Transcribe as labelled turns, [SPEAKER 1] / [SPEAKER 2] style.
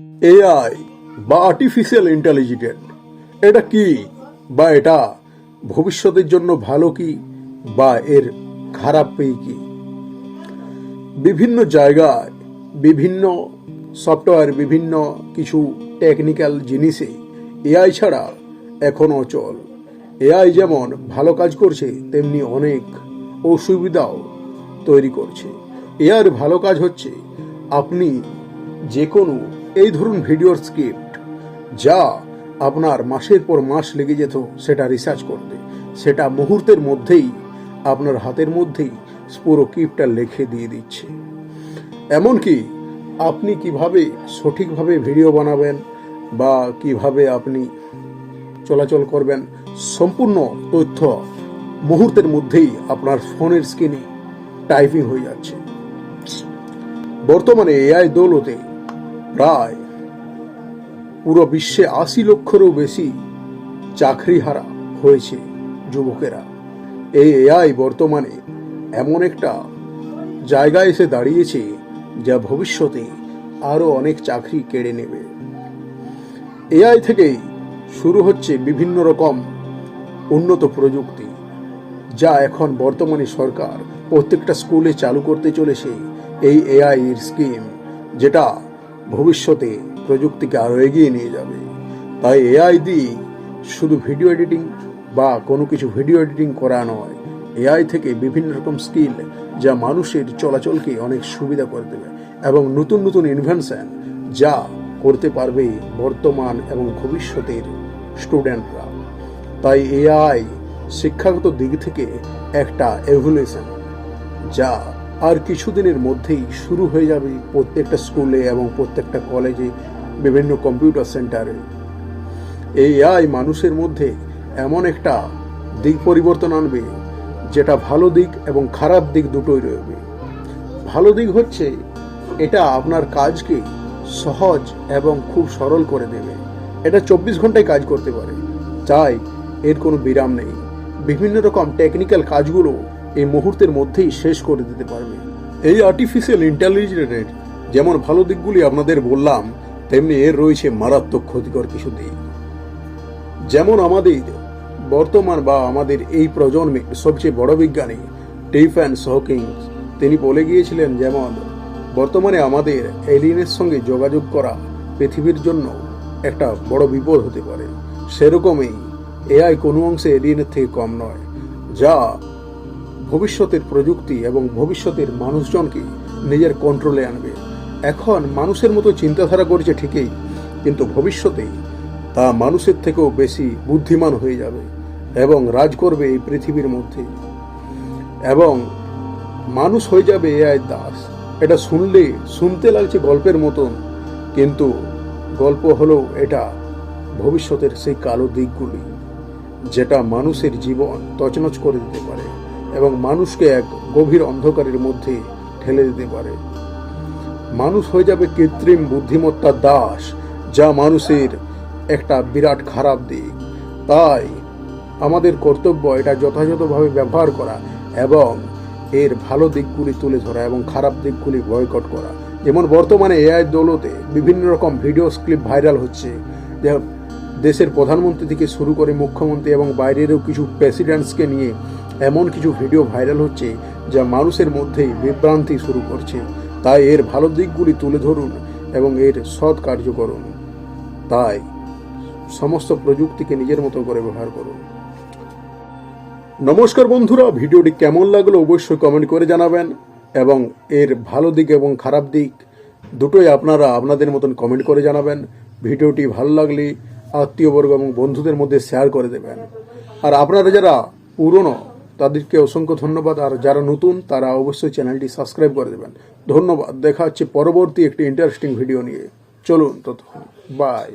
[SPEAKER 1] AI বা artificial intelligent এটা কি বা এটা ভবিষ্যতের জন্য ভালো কি বা এর খারাপ পেই কি? বিভিন্ন জায়গায় বিভিন্ন সফটওয়্যার বিভিন্ন কিছু টেকনিক্যাল জিনিসে এআই ছাড়া এখন অচল। এআই যেমন ভালো কাজ করছে, তেমনি অনেক অসুবিধাও তৈরি করছে। এআর ভালো কাজ হচ্ছে আপনি যে কোনো এই ধরুন ভিডিওর স্ক্রিপ্ট যা আপনার মাসের পর মাস লেগে যেত, সেটা রিসার্চ করতে। সেটা মুহূর্তের মধ্যেই, আপনার হাতের মধ্যেই পুরো ক্লিপটা লিখে দিয়ে দিচ্ছে। এমনকি আপনি কীভাবে সঠিকভাবে ভিডিও বানাবেন বা কীভাবে আপনি চলাচল করবেন, সম্পূর্ণ তথ্য মুহূর্তের মধ্যেই আপনার ফোনের স্ক্রিনে টাইপিং হয়ে যাচ্ছে। বর্তমানে এআই দৌলতে প্রায় পুরো বিশ্বে আশি লক্ষেরও বেশি চাকরি হারা হয়েছে যুবকেরা। এই এআই বর্তমানে এমন একটা জায়গায় এসে দাঁড়িয়েছে যা ভবিষ্যতে আরও অনেক চাকরি কেড়ে নেবে। এআই থেকেই শুরু হচ্ছে বিভিন্ন রকম উন্নত প্রযুক্তি, যা এখন বর্তমানে সরকার প্রত্যেকটা স্কুলে চালু করতে চলেছে এই এআই স্কিম, যেটা ভবিষ্যতে প্রযুক্তিকে আরও এগিয়ে নিয়ে যাবে। তাই এআই দিয়ে শুধু ভিডিও এডিটিং বা কোনো কিছু ভিডিও এডিটিং করা নয়, এআই থেকে বিভিন্ন রকম স্কিল যা মানুষের চলাচলকে অনেক সুবিধা করে দেবে এবং নতুন নতুন ইনভেনশন যা করতে পারবে বর্তমান এবং ভবিষ্যতের স্টুডেন্টরা তাই এআই শিক্ষাগত দিক থেকে একটা এভলিউশন যা আর কিছুদিনের মধ্যেই শুরু হয়ে যাবে প্রত্যেকটা স্কুলে এবং প্রত্যেকটা কলেজে বিভিন্ন কম্পিউটার সেন্টারে। এই এআই মানুষের মধ্যে এমন একটা দিক পরিবর্তন আনবে, যেটা ভালো দিক এবং খারাপ দিক দুটোই রয়েবে। ভালো দিক হচ্ছে, এটা আপনার কাজকে সহজ এবং খুব সরল করে দেবে। এটা চব্বিশ ঘন্টায় কাজ করতে পারে। তাই এর কোনো বিরাম নেই। বিভিন্ন রকম টেকনিক্যাল কাজগুলো এই মুহূর্তের মধ্যেই শেষ করে দিতে পারবে। এই আর্টিফিশিয়াল ইন্টেলিজেন্সের যেমন ভালো দিকগুলি আপনাদের বললাম, তেমনি এর রয়েছে মারাত্মক ক্ষতিকর কিছু দিক। যেমন আমাদের বর্তমান বা আমাদের এই প্রজন্মে সবচেয়ে বড় বিজ্ঞানী টিফ্যান হকিং, তিনি বলে গিয়েছিলেন যেমন, বর্তমানে আমাদের এলিয়েনের সঙ্গে যোগাযোগ করা পৃথিবীর জন্য একটা বড় বিপদ হতে পারে। সেরকমই এআই কোনো অংশে এলিয়েনের থেকে কম নয়, যা ভবিষ্যতের প্রযুক্তি এবং ভবিষ্যতের মানুষজনকে নিজের কন্ট্রোলে আনবে। এখন মানুষের মতো চিন্তাধারা করছে ঠিকই, কিন্তু ভবিষ্যতে তা মানুষের থেকেও বেশি বুদ্ধিমান হয়ে যাবে এবং রাজ করবে এই পৃথিবীর মধ্যে। এবং মানুষ হয়ে যাবে এআই দাস। এটা শুনলে, শুনতে লাগছে গল্পের মতন, কিন্তু গল্প হলো এটা ভবিষ্যতের সেই কালো দিকগুলি, যেটা মানুষের জীবন তছনছ করে দিতে পারে। এবং মানুষকে এক গভীর অন্ধকারের মধ্যে ঠেলে দিতে পারে। মানুষ হয়ে যাবে কৃত্রিম বুদ্ধিমত্তার দাস, যা মানুষের একটা বিরাট খারাপ দিক। তাই আমাদের কর্তব্য এটা যথাযথভাবে ব্যবহার করা এবং এর ভালো দিকগুলি তুলে ধরা এবং খারাপ দিকগুলি বয়কট করা। যেমন বর্তমানে এআই দৌলতে বিভিন্ন রকম ভিডিও ক্লিপ ভাইরাল হচ্ছে। দেশের প্রধানমন্ত্রী থেকে শুরু করে মুখ্যমন্ত্রী এবং বাইরেরও কিছু প্রেসিডেন্টসকে নিয়ে এমন কিছু ভিডিও ভাইরাল হচ্ছে যা মানুষের মধ্যেই বিভ্রান্তি শুরু করছে। তাই এর ভালো দিকগুলি তুলে ধরুন এবং এর সৎ কার্য করুন তাই সমস্ত প্রযুক্তিকে নিজের মতো করে ব্যবহার করুন। নমস্কার বন্ধুরা, ভিডিওটি কেমন লাগল অবশ্যই কমেন্ট করে জানাবেন এবং এর ভালো দিক এবং খারাপ দিক দুটোই আপনারা আপনাদের মতন কমেন্ট করে জানাবেন। ভিডিওটি ভালো লাগলে আত্মীয়বর্গ এবং বন্ধুদের মধ্যে শেয়ার করে দেবেন। আর আপনারা যারা পুরনো তাদেরকে অসংখ্য ধন্যবাদ, আর যারা নতুন, তারা অবশ্যই চ্যানেলটি সাবস্ক্রাইব করে দেবেন। ধন্যবাদ, দেখা হচ্ছে পরবর্তী একটি ইন্টারেস্টিং ভিডিও নিয়ে। চলুন ততক্ষণ বাই